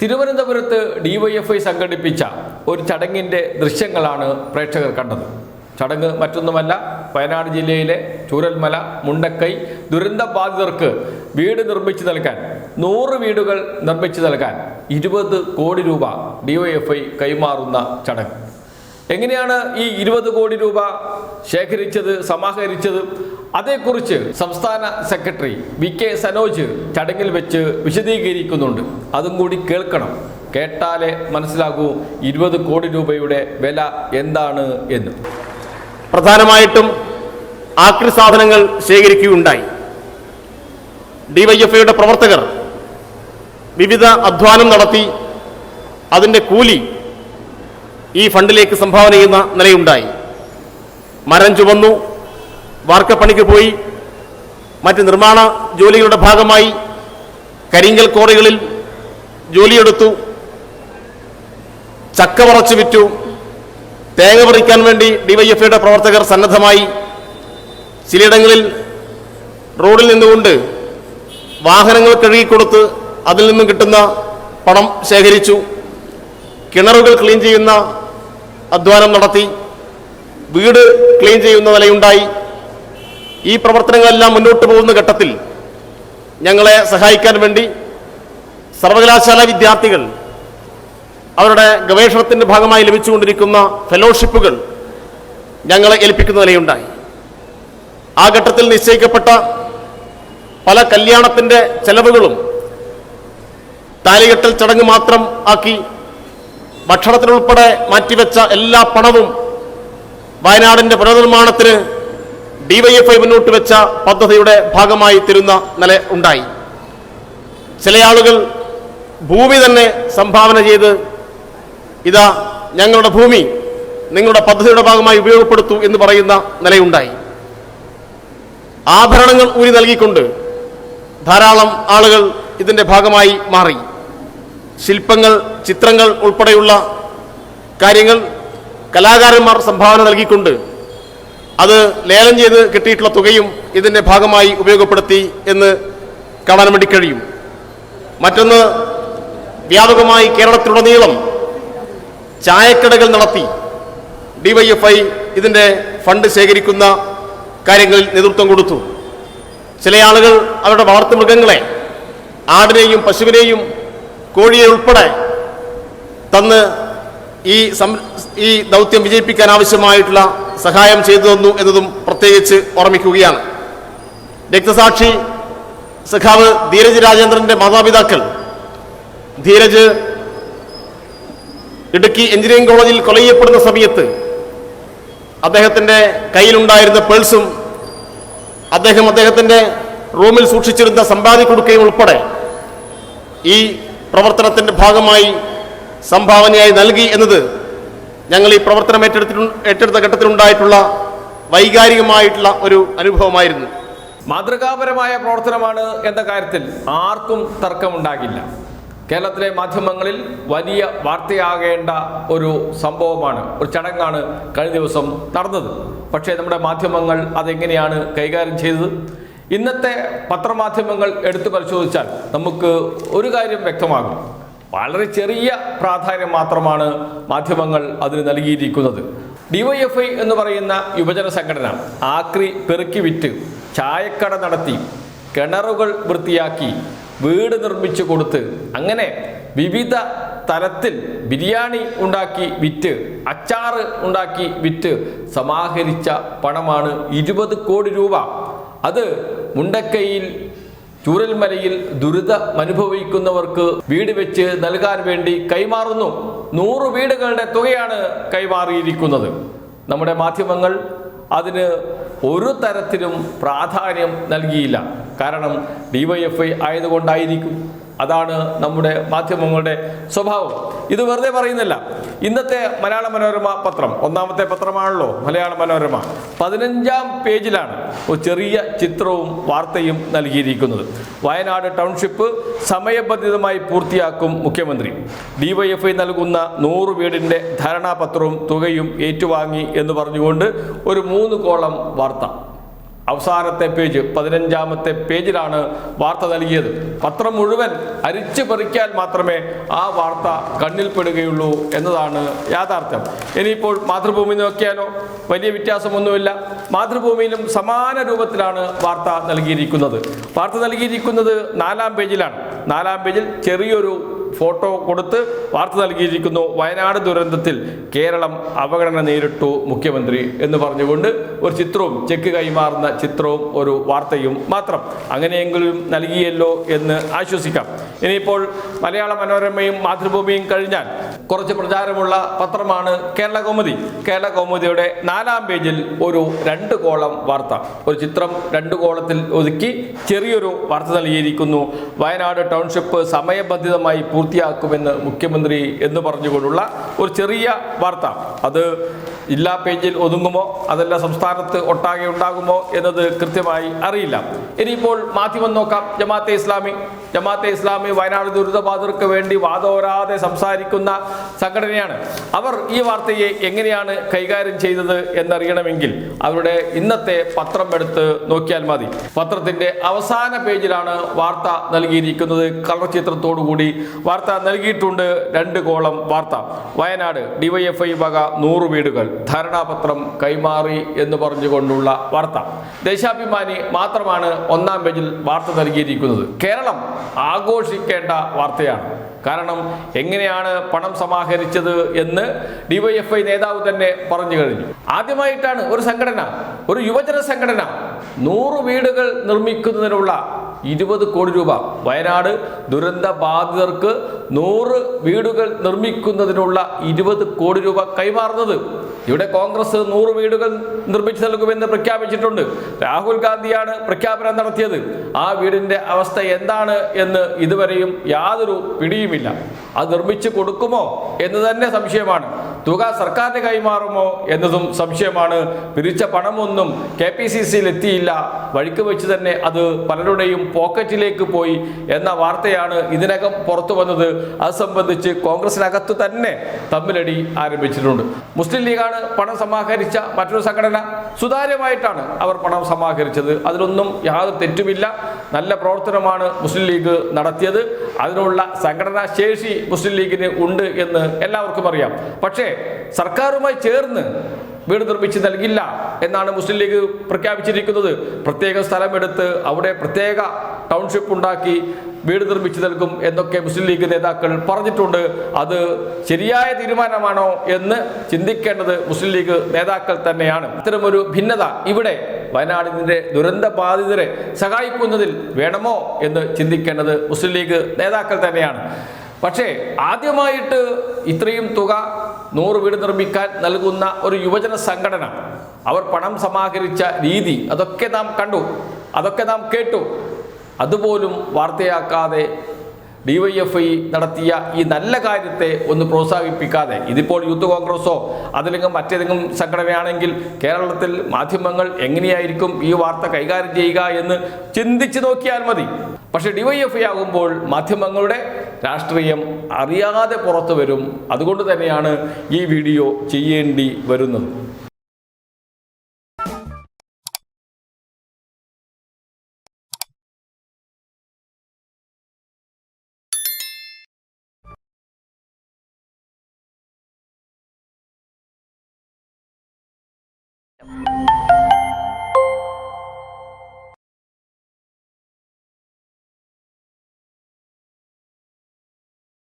തിരുവനന്തപുരത്ത് ഡിവൈഎഫ്ഐ സംഘടിപ്പിച്ച ഒരു ചടങ്ങിന്റെ ദൃശ്യങ്ങളാണ് പ്രേക്ഷകർ കണ്ടത്. ചടങ്ങ് മറ്റൊന്നുമല്ല വയനാട് ജില്ലയിലെ ചൂരൽമല മുണ്ടക്കൈ ദുരന്ത ബാധിതർക്ക് വീട് നിർമ്മിച്ചു നൽകാൻ നൂറ് വീടുകൾ നിർമ്മിച്ചു നൽകാൻ ഇരുപത് കോടി രൂപ ഡിവൈഎഫ്ഐ കൈമാറുന്ന ചടങ്ങ്. എങ്ങനെയാണ് ഈ ഇരുപത് കോടി രൂപ ശേഖരിച്ചത് സമാഹരിച്ചത്? അതേക്കുറിച്ച് സംസ്ഥാന സെക്രട്ടറി വി കെ സനോജ് ചടങ്ങിൽ വെച്ച് വിശദീകരിക്കുന്നുണ്ട്. അതും കൂടി കേൾക്കണം. കേട്ടാലേ മനസ്സിലാകൂ ഇരുപത് കോടി രൂപയുടെ വില എന്താണ് എന്ന്. പ്രധാനമായിട്ടും ആക്രി സാധനങ്ങൾ ശേഖരിക്കുകയുണ്ടായി. ഡിവൈഎഫ്ഐയുടെ പ്രവർത്തകർ വിവിധ അധ്വാനം നടത്തി അതിന്റെ കൂലി ഈ ഫണ്ടിലേക്ക് സംഭാവന ചെയ്യുന്ന നിലയുണ്ടായി. മരം ചുവന്നു വാർക്കപ്പണിക്ക് പോയി മറ്റ് നിർമ്മാണ ജോലികളുടെ ഭാഗമായി കരിങ്കൽ കോറികളിൽ ജോലിയെടുത്തു. ചക്ക പറച്ചു വിറ്റു. തേങ്ങ പറിക്കാൻ വേണ്ടി ഡിവൈഎഫ്ഐയുടെ പ്രവർത്തകർ സന്നദ്ധമായി ചിലയിടങ്ങളിൽ റോഡിൽ നിന്നുകൊണ്ട് വാഹനങ്ങൾ കഴുകിക്കൊടുത്ത് അതിൽ നിന്നും കിട്ടുന്ന പണം ശേഖരിച്ചു. കിണറുകൾ ക്ലീൻ ചെയ്യുന്ന അധ്വാനം നടത്തി. വീട് ക്ലീൻ ചെയ്യുന്ന നിലയുണ്ടായി. ഈ പ്രവർത്തനങ്ങളെല്ലാം മുന്നോട്ട് പോകുന്ന ഘട്ടത്തിൽ ഞങ്ങളെ സഹായിക്കാൻ വേണ്ടി സർവകലാശാല വിദ്യാർത്ഥികൾ അവരുടെ ഗവേഷണത്തിന്റെ ഭാഗമായി ലഭിച്ചുകൊണ്ടിരിക്കുന്ന ഫെലോഷിപ്പുകൾ ഞങ്ങളെ ഏൽപ്പിക്കുന്ന നിലയുണ്ടായി. ആ ഘട്ടത്തിൽ നിശ്ചയിക്കപ്പെട്ട പല കല്യാണത്തിന്റെ ചെലവുകളും താലികെട്ടൽ ചടങ്ങ് മാത്രം ആക്കി ഭക്ഷണത്തിനുൾപ്പെടെ മാറ്റിവെച്ച എല്ലാ പണവും വയനാടിന്റെ പുനർനിർമ്മാണത്തിന് ഡിവൈഎഫ്ഐ മുന്നോട്ട് വെച്ച പദ്ധതിയുടെ ഭാഗമായി തരുന്ന നില ഉണ്ടായി. ചില ആളുകൾ ഭൂമി തന്നെ സംഭാവന ചെയ്ത് ഇതാ ഞങ്ങളുടെ ഭൂമി നിങ്ങളുടെ പദ്ധതിയുടെ ഭാഗമായി ഉപയോഗപ്പെടുത്തു എന്ന് പറയുന്ന നിലയുണ്ടായി. ആഭരണങ്ങൾ ഊരി നൽകിക്കൊണ്ട് ധാരാളം ആളുകൾ ഇതിന്റെ ഭാഗമായി മാറി. ശില്പങ്ങൾ ചിത്രങ്ങൾ ഉൾപ്പെടെയുള്ള കാര്യങ്ങൾ കലാകാരന്മാർ സംഭാവന നൽകിക്കൊണ്ട് അത് ലേലം ചെയ്ത് കിട്ടിയിട്ടുള്ള തുകയും ഇതിന്റെ ഭാഗമായി ഉപയോഗപ്പെടുത്തി എന്ന് കാണാൻ വേണ്ടി കഴിയും. മറ്റൊന്ന് വ്യാപകമായി കേരളത്തിലുടനീളം ചായക്കടകൾ നടത്തി. ഡിവൈഎഫ്ഐ ഇതിന്റെ ഫണ്ട് ശേഖരിക്കുന്ന കാര്യങ്ങളിൽ നേതൃത്വം കൊടുത്തു. ചില ആളുകൾ അവരുടെ വളർത്തു മൃഗങ്ങളെ ആടിനെയും പശുവിനെയും കോഴിയെ ഉൾപ്പെടെ തന്ന് ഈ ഈ ദൗത്യം വിജയിപ്പിക്കാൻ ആവശ്യമായിട്ടുള്ള സഹായം ചെയ്തു തന്നു എന്നതും പ്രത്യേകിച്ച് ഓർമ്മിക്കുകയാണ്. രക്തസാക്ഷി സഖാവ് ധീരജ് രാജേന്ദ്രന്റെ മാതാപിതാക്കൾ ധീരജ് ഇടുക്കി എഞ്ചിനീയറിംഗ് കോളേജിൽ കൊല ചെയ്യപ്പെടുന്ന സമയത്ത് അദ്ദേഹത്തിന്റെ കയ്യിലുണ്ടായിരുന്ന പേഴ്സും അദ്ദേഹം അദ്ദേഹത്തിന്റെ റൂമിൽ സൂക്ഷിച്ചിരുന്ന സമ്പാദി കൊടുക്കുകയും ഉൾപ്പെടെ ഈ പ്രവർത്തനത്തിന്റെ ഭാഗമായി സംഭാവനയായി നൽകി എന്നത് ഞങ്ങൾ ഈ പ്രവർത്തനം ഏറ്റെടുത്തിട്ടു ഏറ്റെടുത്ത ഘട്ടത്തിലുണ്ടായിട്ടുള്ള വൈകാരികമായിട്ടുള്ള ഒരു അനുഭവമായിരുന്നു. മാതൃകാപരമായ പ്രവർത്തനമാണ് എന്ന കാര്യത്തിൽ ആർക്കും തർക്കമുണ്ടാകില്ല. കേരളത്തിലെ മാധ്യമങ്ങളിൽ വലിയ വാർത്തയാകേണ്ട ഒരു സംഭവമാണ് ഒരു ചടങ്ങാണ് കഴിഞ്ഞ ദിവസം നടന്നത്. പക്ഷേ നമ്മുടെ മാധ്യമങ്ങൾ അതെങ്ങനെയാണ് കൈകാര്യം ചെയ്തത്? ഇന്നത്തെ പത്രമാധ്യമങ്ങൾ എടുത്തു പരിശോധിച്ചാൽ നമുക്ക് ഒരു കാര്യം വ്യക്തമാകും. വളരെ ചെറിയ പ്രാധാന്യം മാത്രമാണ് മാധ്യമങ്ങൾ അതിന് നൽകിയിരിക്കുന്നത്. ഡിവൈഎഫ്ഐ എന്ന് പറയുന്ന യുവജന സംഘടന ആക്രി പെറുക്കി വിറ്റ് ചായക്കട നടത്തി കിണറുകൾ വൃത്തിയാക്കി വീട് നിർമ്മിച്ചു കൊടുത്ത് അങ്ങനെ വിവിധ തരത്തിൽ ബിരിയാണി ഉണ്ടാക്കി വിറ്റ് അച്ചാറ് ഉണ്ടാക്കി വിറ്റ് സമാഹരിച്ച പണമാണ് ഇരുപത് കോടി രൂപ. അത് മുണ്ടക്കൈയിൽ ചൂരൽമലയിൽ ദുരിതം അനുഭവിക്കുന്നവർക്ക് വീട് വെച്ച് നൽകാൻ വേണ്ടി കൈമാറുന്നു. നൂറ് വീടുകളുടെ തുകയാണ് കൈമാറിയിരിക്കുന്നത്. നമ്മുടെ മാധ്യമങ്ങൾ അതിന് ഒരു തരത്തിലും പ്രാധാന്യം നൽകിയില്ല. കാരണം ഡിവൈഎഫ്ഐ ആയതുകൊണ്ടായിരിക്കും. അതാണ് നമ്മുടെ മാധ്യമങ്ങളുടെ സ്വഭാവം. ഇത് വെറുതെ പറയുന്നില്ല. ഇന്നത്തെ മലയാള മനോരമ പത്രം ഒന്നാമത്തെ പത്രമാണല്ലോ മലയാള മനോരമ. പതിനഞ്ചാം പേജിലാണ് ഒരു ചെറിയ ചിത്രവും വാർത്തയും നൽകിയിരിക്കുന്നത്. വയനാട് ടൗൺഷിപ്പ് സമയബന്ധിതമായി പൂർത്തിയാക്കും മുഖ്യമന്ത്രി. ഡിവൈഎഫ്ഐ നൽകുന്ന നൂറ് വീടിന്റെ ധാരണാപത്രവും തുകയും ഏറ്റുവാങ്ങി എന്ന് പറഞ്ഞുകൊണ്ട് ഒരു മൂന്ന് കോളം വാർത്ത. അവസാനത്തെ പേജ് പതിനഞ്ചാമത്തെ പേജിലാണ് വാർത്ത നൽകിയത്. പത്രം മുഴുവൻ അരിച്ചു പറിക്കാൻ മാത്രമേ ആ വാർത്ത കണ്ണിൽപ്പെടുകയുള്ളൂ എന്നതാണ് യാഥാർത്ഥ്യം. ഇനിയിപ്പോൾ മാതൃഭൂമി നോക്കിയാലോ? വലിയ വ്യത്യാസമൊന്നുമില്ല. മാതൃഭൂമിയിലും സമാന രൂപത്തിലാണ് വാർത്ത നൽകിയിരിക്കുന്നത്. വാർത്ത നൽകിയിരിക്കുന്നത് നാലാം പേജിലാണ്. നാലാം പേജിൽ ചെറിയൊരു ഫോട്ടോ കൊടുത്ത് വാർത്ത നൽകിയിരിക്കുന്നു. വയനാട് ദുരന്തത്തിൽ കേരളം അവഗണന നേരിട്ടു മുഖ്യമന്ത്രി എന്ന് പറഞ്ഞുകൊണ്ട് ഒരു ചിത്രവും ചെക്ക് കൈമാറുന്ന ചിത്രവും ഒരു വാർത്തയും മാത്രം. അങ്ങനെയെങ്കിലും നൽകിയല്ലോ എന്ന് ആശ്വസിക്കാം. ഇനിയിപ്പോൾ മലയാള മനോരമയും മാതൃഭൂമിയും കഴിഞ്ഞാൽ കുറച്ച് പ്രചാരമുള്ള പത്രമാണ് കേരള കൗമുദി. കേരള കൗമുദിയുടെ നാലാം പേജിൽ ഒരു രണ്ട് കോളം വാർത്ത. ഒരു ചിത്രം രണ്ട് കോളത്തിൽ ഒതുക്കി ചെറിയൊരു വാർത്ത നൽകിയിരിക്കുന്നു. വയനാട് ടൗൺഷിപ്പ് സമയബന്ധിതമായി പൂർത്തിയാക്കുമെന്ന് മുഖ്യമന്ത്രി എന്ന് പറഞ്ഞുകൊണ്ടുള്ള ഒരു ചെറിയ വാർത്ത. അത് ജില്ലാ പേജിൽ ഒതുങ്ങുമോ? അതല്ല സംസ്ഥാനത്ത് ഒട്ടാകെ ഉണ്ടാകുമോ എന്നത് കൃത്യമായി അറിയില്ല. ഇനിയിപ്പോൾ മാധ്യമം നോക്കാം. ജമാഅത്തെ ഇസ്ലാമി ജമാഅത്തെ ഇസ്ലാമി വയനാട് ദുരിതബാധിതർക്ക് വേണ്ടി വാദോരാതെ സംസാരിക്കുന്ന സംഘടനയാണ്. അവർ ഈ വാർത്തയെ എങ്ങനെയാണ് കൈകാര്യം ചെയ്തത് എന്നറിയണമെങ്കിൽ അവരുടെ ഇന്നത്തെ പത്രം എടുത്ത് നോക്കിയാൽ മതി. പത്രത്തിന്റെ അവസാന പേജിലാണ് വാർത്ത നൽകിയിരിക്കുന്നത്. കളർ ചിത്രത്തോടുകൂടി വാർത്ത നൽകിയിട്ടുണ്ട്. രണ്ട് കോളം വാർത്ത. വയനാട് ഡിവൈഎഫ്ഐ വക നൂറ് വീടുകൾ. ധാരണാപത്രം കൈമാറി എന്ന് പറഞ്ഞുകൊണ്ടുള്ള വാർത്ത. ദേശാഭിമാനി മാത്രമാണ് ഒന്നാം പേജിൽ വാർത്ത നൽകിയിരിക്കുന്നത്. കേരളം ആഘോഷിക്കേണ്ട വാർത്തയാണ്. കാരണം എങ്ങനെയാണ് പണം സമാഹരിച്ചത് എന്ന് ഡിവൈഎഫ്ഐ നേതാവ് തന്നെ പറഞ്ഞു കഴിഞ്ഞു. ആദ്യമായിട്ടാണ് ഒരു സംഘടന ഒരു യുവജന സംഘടന നൂറ് വീടുകൾ നിർമ്മിക്കുന്നതിനുള്ള ഇരുപത് കോടി രൂപ. വയനാട് ദുരന്ത ബാധിതർക്ക് നൂറ് വീടുകൾ നിർമ്മിക്കുന്നതിനുള്ള ഇരുപത് കോടി രൂപ കൈമാറുന്നത് ഇവിടെ കോൺഗ്രസ് നൂറ് വീടുകൾ നിർമ്മിച്ചു നൽകുമെന്ന് പ്രഖ്യാപിച്ചിട്ടുണ്ട്. രാഹുൽ ഗാന്ധിയാണ് പ്രഖ്യാപനം നടത്തിയത്. ആ വീടിന്റെ അവസ്ഥ എന്താണ് എന്ന് ഇതുവരെയും യാതൊരു പിടിയുമില്ല. അത് നിർമ്മിച്ചു കൊടുക്കുമോ എന്ന് തന്നെ സംശയമാണ്. തുക സർക്കാരിന് കൈമാറുമോ എന്നതും സംശയമാണ്. പിരിച്ച പണമൊന്നും കെ പി സി സിയിൽ എത്തിയില്ല. വഴിക്ക് വെച്ച് തന്നെ അത് പലരുടെയും പോക്കറ്റിലേക്ക് പോയി എന്ന വാർത്തയാണ് ഇതിനകം പുറത്തു വന്നത്. അത് സംബന്ധിച്ച് കോൺഗ്രസിനകത്ത് തന്നെ തമ്മിലടി ആരംഭിച്ചിട്ടുണ്ട്. മുസ്ലിം ലീഗാണ് പണം സമാഹരിച്ച മറ്റൊരു സംഘടന. സുതാര്യമായിട്ടാണ് അവർ പണം സമാഹരിച്ചത്. അതിലൊന്നും യാതൊരു തെറ്റുമില്ല. നല്ല പ്രവർത്തനമാണ് മുസ്ലിം ലീഗ് നടത്തിയത്. അതിനുള്ള സംഘടനാ ശേഷി മുസ്ലിം ലീഗിന് ഉണ്ട് എന്ന് എല്ലാവർക്കും അറിയാം. പക്ഷേ സർക്കാരുമായി ചേർന്ന് വീട് നിർമ്മിച്ച് നൽകില്ല. എന്നാണ് മുസ്ലിം ലീഗ് പ്രഖ്യാപിച്ചിരിക്കുന്നത്. പ്രത്യേക സ്ഥലമെടുത്ത് അവിടെ പ്രത്യേക ടൗൺഷിപ്പ് ഉണ്ടാക്കി വീട് നിർമ്മിച്ചു നൽകും എന്നൊക്കെ മുസ്ലിം ലീഗ് നേതാക്കൾ പറഞ്ഞിട്ടുണ്ട്. അത് ശരിയായ തീരുമാനമാണോ എന്ന് ചിന്തിക്കേണ്ടത് മുസ്ലിം ലീഗ് നേതാക്കൾ തന്നെയാണ്. ഇത്തരമൊരു ഭിന്നത ഇവിടെ വയനാടിന്റെ ദുരന്ത ബാധിതരെ സഹായിക്കുന്നതിൽ വേണമോ എന്ന് ചിന്തിക്കേണ്ടത് മുസ്ലിം ലീഗ് നേതാക്കൾ തന്നെയാണ്. പക്ഷേ ആദ്യമായിട്ട് ഇത്രയും തുക നൂറ് വീട് നിർമ്മിക്കാൻ നൽകുന്ന ഒരു യുവജന സംഘടന അവർ പണം സമാഹരിച്ച രീതി അതൊക്കെ നാം കണ്ടു അതൊക്കെ നാം കേട്ടു. അതുപോലും വാർത്തയാക്കാതെ ഡിവൈഎഫ്ഐ നടത്തിയ ഈ നല്ല കാര്യത്തെ ഒന്ന് പ്രോത്സാഹിപ്പിക്കാതെ ഇതിപ്പോൾ യൂത്ത് കോൺഗ്രസോ അതല്ലെങ്കിൽ മറ്റേതെങ്കിലും സംഘടനയാണെങ്കിൽ കേരളത്തിൽ മാധ്യമങ്ങൾ എങ്ങനെയായിരിക്കും ഈ വാർത്ത കൈകാര്യം ചെയ്യുക എന്ന് ചിന്തിച്ചു നോക്കിയാൽ മതി. പക്ഷേ ഡിവൈഎഫ്ഐ ആകുമ്പോൾ മാധ്യമങ്ങളുടെ രാഷ്ട്രീയം അറിയാതെ പുറത്തു വരും. അതുകൊണ്ട് തന്നെയാണ് ഈ വീഡിയോ ചെയ്യേണ്ടി വരുന്നത്.